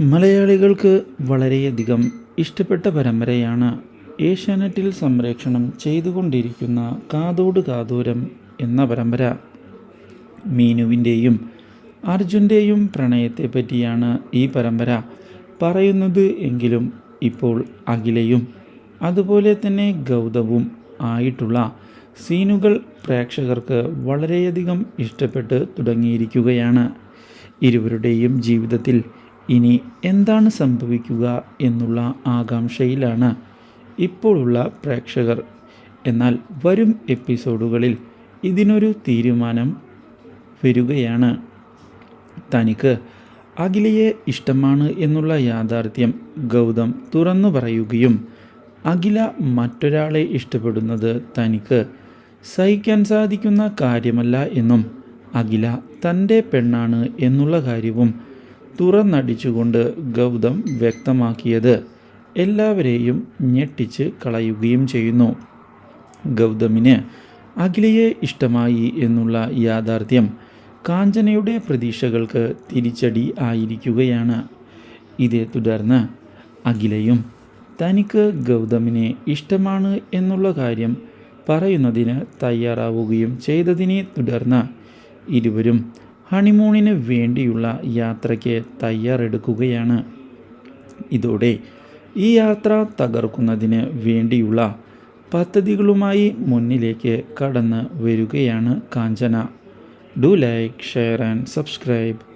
മലയാളികൾക്ക് വളരെയധികം ഇഷ്ടപ്പെട്ട പരമ്പരയാണ് ഏഷ്യാനെറ്റിൽ സംരക്ഷണം ചെയ്തുകൊണ്ടിരിക്കുന്ന കാതോട് കാതോരം എന്ന പരമ്പര. മീനുവിന്റെയും അർജുന്റെയും പ്രണയത്തെ പറ്റിയാണ് ഈ പരമ്പര പറയുന്നത് എങ്കിലും ഇപ്പോൾ അഖിലയും അതുപോലെ തന്നെ ഗൗതവും ആയിട്ടുള്ള സീനുകൾ പ്രേക്ഷകർക്ക് വളരെയധികം ഇഷ്ടപ്പെട്ട് തുടങ്ങിയിരിക്കുകയാണ്. ഇരുവരുടെയും ജീവിതത്തിൽ ഇനി എന്താണ് സംഭവിക്കുക എന്നുള്ള ആകാംക്ഷയിലാണ് ഇപ്പോഴുള്ള പ്രേക്ഷകർ. എന്നാൽ വരും എപ്പിസോഡുകളിൽ ഇതിനൊരു തീരുമാനം വരികയാണ്. തനിക്ക് അഖിലയെ ഇഷ്ടമാണ് എന്നുള്ള യാഥാർത്ഥ്യം ഗൗതം തുറന്നു പറയുകയും അഖില മറ്റൊരാളെ ഇഷ്ടപ്പെടുന്നത് തനിക്ക് സഹിക്കാൻ സാധിക്കുന്ന കാര്യമല്ല എന്നും അഖില തന്റെ പെണ്ണാണ് എന്നുള്ള കാര്യവും തുറന്നടിച്ചുകൊണ്ട് ഗൗതം വ്യക്തമാക്കിയത് എല്ലാവരെയും ഞെട്ടിച്ച് കളയുകയും ചെയ്യുന്നു. ഗൗതമിന് അഖിലയെ ഇഷ്ടമായി എന്നുള്ള യാഥാർത്ഥ്യം കാഞ്ചനയുടെ പ്രതീക്ഷകൾക്ക് തിരിച്ചടി ആയിരിക്കുകയാണ്. ഇതേ തുടർന്ന് അഖിലയും തനിക്ക് ഗൗതമിനെ ഇഷ്ടമാണ് എന്നുള്ള കാര്യം പറയുന്നതിന് തയ്യാറാവുകയും ചെയ്തതിനെ തുടർന്ന് ഇരുവരും ഹണിമൂണിന് വേണ്ടിയുള്ള യാത്രയ്ക്ക് തയ്യാറെടുക്കുകയാണ്. ഇതോടെ ഈ യാത്ര തകർക്കുന്നതിന് വേണ്ടിയുള്ള പദ്ധതികളുമായി മുന്നിലേക്ക് കടന്ന് വരികയാണ് Kanchana. Do like share and subscribe.